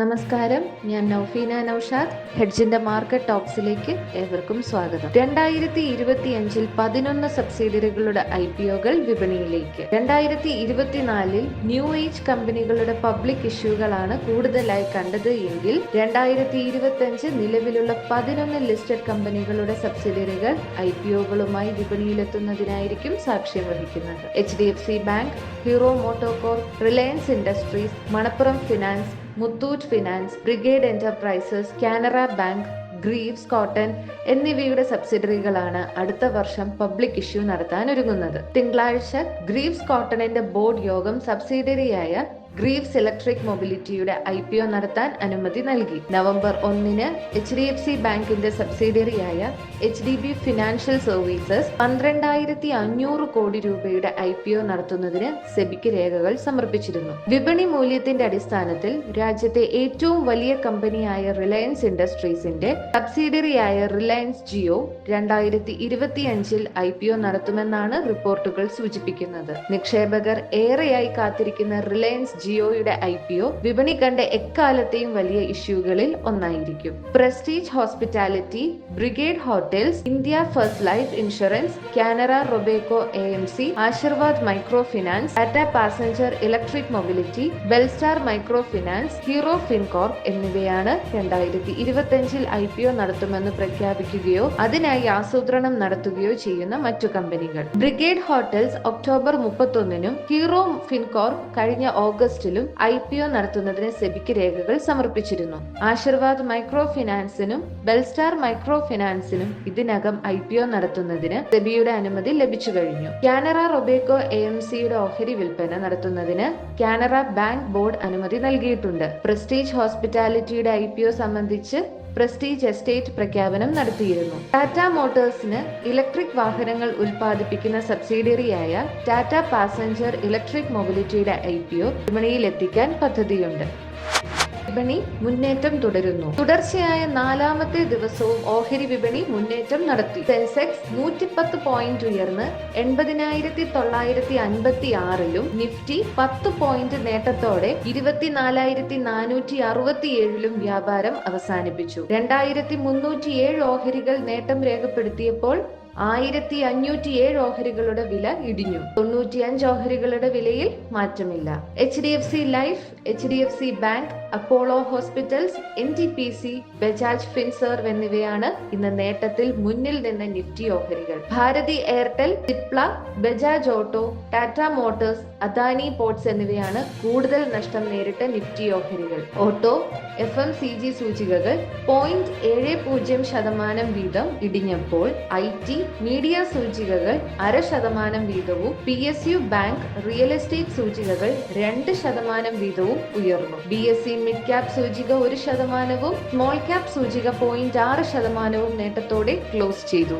നമസ്കാരം. ഞാൻ നൗഫീന നൌഷാദ്. ഹെഡ്ജിന്റെ മാർക്കറ്റ് ടോക്സിലേക്ക് ഏവർക്കും സ്വാഗതം. രണ്ടായിരത്തി ഇരുപത്തി അഞ്ചിൽ പതിനൊന്ന് സബ്സിഡിയറികളുടെ ഐ പി ഒകൾ വിപണിയിലേക്ക്. രണ്ടായിരത്തി ഇരുപത്തിനാലിൽ ന്യൂ ഏജ് കമ്പനികളുടെ പബ്ലിക് ഇഷ്യൂകളാണ് കൂടുതലായി കണ്ടത് എങ്കിൽ രണ്ടായിരത്തി ഇരുപത്തി അഞ്ച് നിലവിലുള്ള പതിനൊന്ന് ലിസ്റ്റഡ് കമ്പനികളുടെ സബ്സിഡിയറികൾ ഐ പി ഒകളുമായി വിപണിയിലെത്തുന്നതിനായിരിക്കും സാക്ഷ്യം വഹിക്കുന്നത്. H D F C Bank Hero MotoCorp Reliance Industries Manappuram Finance Muthoot Finance Brigade Enterprises Canara Bank Greaves Cotton എന്നിവയുടെ സബ്സിഡറികളാണ് അടുത്ത വർഷം പബ്ലിക് ഇഷ്യൂ നടത്താൻ ഒരുങ്ങുന്നത്. തിങ്കളാഴ്ച ഗ്രീവ്സ് കോട്ടണിന്റെ ബോർഡ് യോഗം സബ്സിഡറിയായ ഗ്രീവ്സ് ഇലക്ട്രിക് മൊബിലിറ്റിയുടെ ഐ പി ഒ നടത്താൻ അനുമതി നൽകി. നവംബർ ഒന്നിന് എച്ച് ഡി എഫ് സി ബാങ്കിന്റെ സബ്സിഡിയറിയായ H D B Financial Services പന്ത്രണ്ടായിരത്തി അഞ്ഞൂറ് കോടി രൂപയുടെ ഐ പി ഒ നടത്തുന്നതിന് സെബിക്ക് രേഖകൾ സമർപ്പിച്ചിരുന്നു. വിപണി മൂല്യത്തിന്റെ അടിസ്ഥാനത്തിൽ രാജ്യത്തെ ഏറ്റവും വലിയ കമ്പനിയായ റിലയൻസ് ഇൻഡസ്ട്രീസിന്റെ സബ്സിഡിയറിയായ റിലയൻസ് ജിയോ രണ്ടായിരത്തി ഇരുപത്തിയഞ്ചിൽ ഐ പി ഒ നടത്തുമെന്നാണ് റിപ്പോർട്ടുകൾ സൂചിപ്പിക്കുന്നത്. നിക്ഷേപകർ ഏറെയായി കാത്തിരിക്കുന്ന റിലയൻസ് ജിയോയുടെ ഐ പി ഒ വിപണി കണ്ട എക്കാലത്തെയും വലിയ ഇഷ്യൂകളിൽ ഒന്നായിരിക്കും. Prestige Hospitality Brigade Hotels India First Life Insurance Canara Robeco A M C Ashirvad Micro Finance Tata Passenger Electric Mobility Belstar Micro Finance Hero FinCorp എന്നിവയാണ് രണ്ടായിരത്തി ഇരുപത്തിയഞ്ചിൽ ഐ പി ഒ നടത്തുമെന്ന് പ്രഖ്യാപിക്കുകയോ അതിനായി ആസൂത്രണം നടത്തുകയോ ചെയ്യുന്ന മറ്റു കമ്പനികൾ. ബ്രിഗേഡ് ഹോട്ടൽസ് ഒക്ടോബർ മുപ്പത്തൊന്നിനും ഹീറോ ഫിൻകോർപ്പ് കഴിഞ്ഞ ഓഗസ്റ്റിലും ഐ പി ഒ നടത്തുന്നതിന് സെബിക്ക് രേഖകൾ സമർപ്പിച്ചിരുന്നു. ആശീർവാദ് മൈക്രോ ഫിനാൻസിനും ബെൽസ്റ്റാർ മൈക്രോ ഫിനാൻസിനും ഇതിനകം ഐ പി ഒ നടത്തുന്നതിന് സെബിയുടെ അനുമതി ലഭിച്ചു കഴിഞ്ഞു. കാനറ റൊബേക്കോ എ എം സിയുടെ ഓഹരി വിൽപ്പന നടത്തുന്നതിന് കാനറ ബാങ്ക് ബോർഡ് അനുമതി നൽകിയിട്ടുണ്ട്. പ്രസ്റ്റീജ് ഹോസ്പിറ്റാലിറ്റിയുടെ ഐ സംബന്ധിച്ച് പ്രസ്റ്റീജ് എസ്റ്റേറ്റ് പ്രഖ്യാപനം നടത്തിയിരുന്നു. ടാറ്റ മോട്ടോഴ്സിന് ഇലക്ട്രിക് വാഹനങ്ങൾ ഉൽപ്പാദിപ്പിക്കുന്ന സബ്സിഡിയറിയായ ടാറ്റ പാസഞ്ചർ ഇലക്ട്രിക് മൊബിലിറ്റിയുടെ ഐ പി ഒ വിപണിയിലെത്തിക്കാൻ പദ്ധതിയുണ്ട്. വിപണി മുന്നേറ്റം തുടരുന്നു. തുടർച്ചയായ നാലാമത്തെ ദിവസവും ഓഹരി വിപണി മുന്നേറ്റം നടത്തി. സെൻസെക്സ് നൂറ്റിപ്പത്ത് പോയിന്റ് ഉയർന്ന് എൺപതിനായിരത്തി തൊള്ളായിരത്തി അൻപത്തി ആറിലും നിഫ്റ്റി പത്ത് പോയിന്റ് നേട്ടത്തോടെ ഇരുപത്തിനാലായിരത്തി നാനൂറ്റി അറുപത്തി ഏഴിലും വ്യാപാരം അവസാനിപ്പിച്ചു. രണ്ടായിരത്തി മുന്നൂറ്റി ഏഴ് ഓഹരികൾ നേട്ടം രേഖപ്പെടുത്തിയപ്പോൾ ആയിരത്തി അഞ്ഞൂറ്റി ഏഴ് ഓഹരികളുടെ വില ഇടിഞ്ഞു. തൊണ്ണൂറ്റിയഞ്ച് ഓഹരികളുടെ വിലയിൽ മാറ്റമില്ല. H D F C Life H D F C Bank Apollo Hospitals N T P C Bajaj Finserv എന്നിവയാണ് ഇന്ന് നേട്ടത്തിൽ മുന്നിൽ നിന്ന് നിഫ്റ്റി ഓഹരികൾ. Bharti Airtel Cipla Bajaj Auto Tata Motors Adani Ports എന്നിവയാണ് കൂടുതൽ നഷ്ടം നേരിട്ട നിഫ്റ്റി ഓഹരികൾ. Auto F M C G സൂചികകൾ പോയിന്റ് ഏഴ് പൂജ്യം ശതമാനം വീതം ഇടിഞ്ഞപ്പോൾ ഐ ടി മീഡിയ സൂചികകൾ അര ശതമാനം വീതവും P S U bank real estate സൂചികകൾ രണ്ട് ശതമാനം വീതവും ഉയർന്നു. B S C mid cap സൂചിക ഒരു ശതമാനവും സ്മോൾ ക്യാപ് സൂചിക പോയിന്റ് ആറ് ശതമാനവും നേട്ടത്തോടെ ക്ലോസ് ചെയ്തു.